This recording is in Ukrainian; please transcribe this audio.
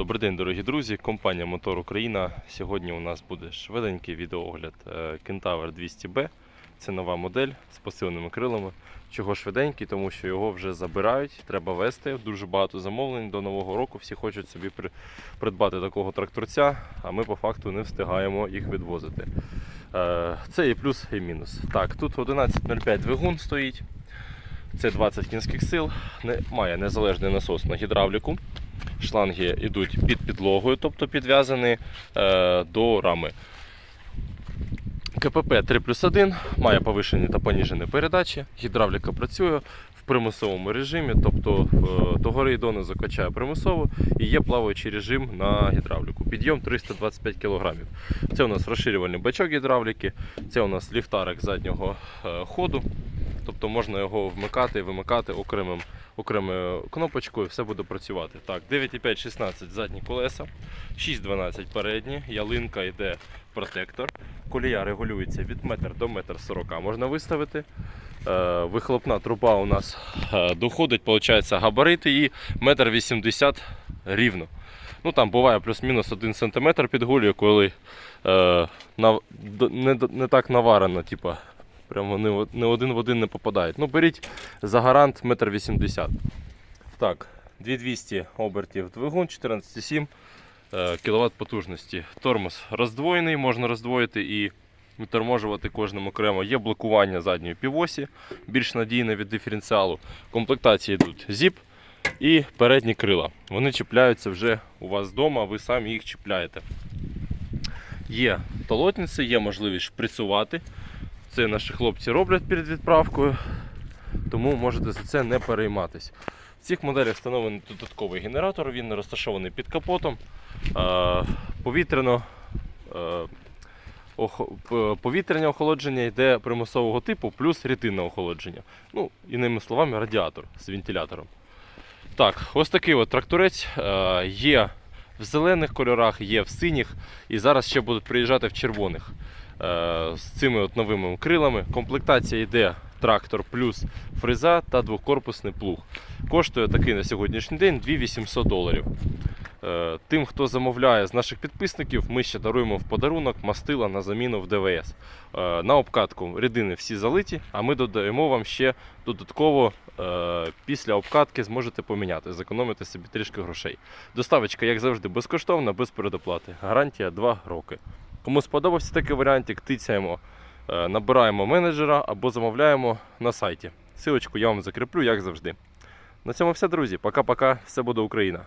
Добрий день, дорогі друзі. Компанія Мотор Україна. Сьогодні у нас буде швиденький відеоогляд е, Kentaur 200B. Це нова модель з посиленими крилами. Чого швиденький, тому що його вже забирають, треба вести. Дуже багато замовлень до нового року. Всі хочуть собі при- придбати такого тракторця, а ми по факту не встигаємо їх відвозити. Е, Це і плюс, і мінус. Так, тут 11.05 двигун стоїть. Це 20 кінських сил. Має незалежний насос на гідравліку. Шланги йдуть під підлогою, тобто підв'язані е, до рами. КПП 3 плюс 1 має повишені та поніжені передачі. Гідравліка працює в примусовому режимі, тобто е, догори і донизу качає примусово і є плаваючий режим на гідравліку. Підйом 325 кг. Це у нас розширювальний бачок гідравліки, це у нас ліхтарик заднього е, ходу. Тобто можна його вмикати і вимикати окремим, окремою кнопочкою, все буде працювати. Так, 9,5 16 задні колеса, 6,12 передні, ялинка йде протектор. Колія регулюється від 1 до 1,40 м можна виставити. Е, вихлопна труба у нас е, доходить, виходить, габарит її 1,80 м рівно. Ну там буває плюс-мінус 1 см підгулює, коли е, не, не так наварено, типа, прямо не, не один в один не попадають. Ну беріть за гарант 1,80 м. Так, 2200 обертів двигун, 14,7 е, кВт потужності. Тормоз роздвоєний, можна роздвоїти і відторможувати кожним окремо. Є блокування задньої півосі, більш надійне від диференціалу. В комплектації йдуть зіп і передні крила. Вони чіпляються вже у вас вдома, ви самі їх чіпляєте. Є толотниці, є можливість шприцувати. Це наші хлопці роблять перед відправкою, тому можете за це не перейматись. В цих моделях встановлений додатковий генератор, він розташований під капотом. Повітряно, повітряне охолодження йде примусового типу, плюс рідинне охолодження. Ну, іними словами, радіатор з вентилятором. Так, ось такий от тракторець є в зелених кольорах, є в синіх, і зараз ще будуть приїжджати в червоних з цими от новими крилами. Комплектація йде трактор плюс фреза та двокорпусний плуг. Коштує такий на сьогоднішній день 2800 доларів. Е, Тим, хто замовляє з наших підписників, ми ще даруємо в подарунок мастила на заміну в ДВС. Е, На обкатку рідини всі залиті, а ми додаємо вам ще додатково е, після обкатки зможете поміняти, зекономити собі трішки грошей. Доставочка, як завжди, безкоштовна, без передоплати. Гарантія 2 роки. Кому сподобався такий варіантик, тицяємо, е, набираємо менеджера або замовляємо на сайті. Силочку я вам закріплю, як завжди. На цьому все, друзі. Пока-пока. Все буде Україна.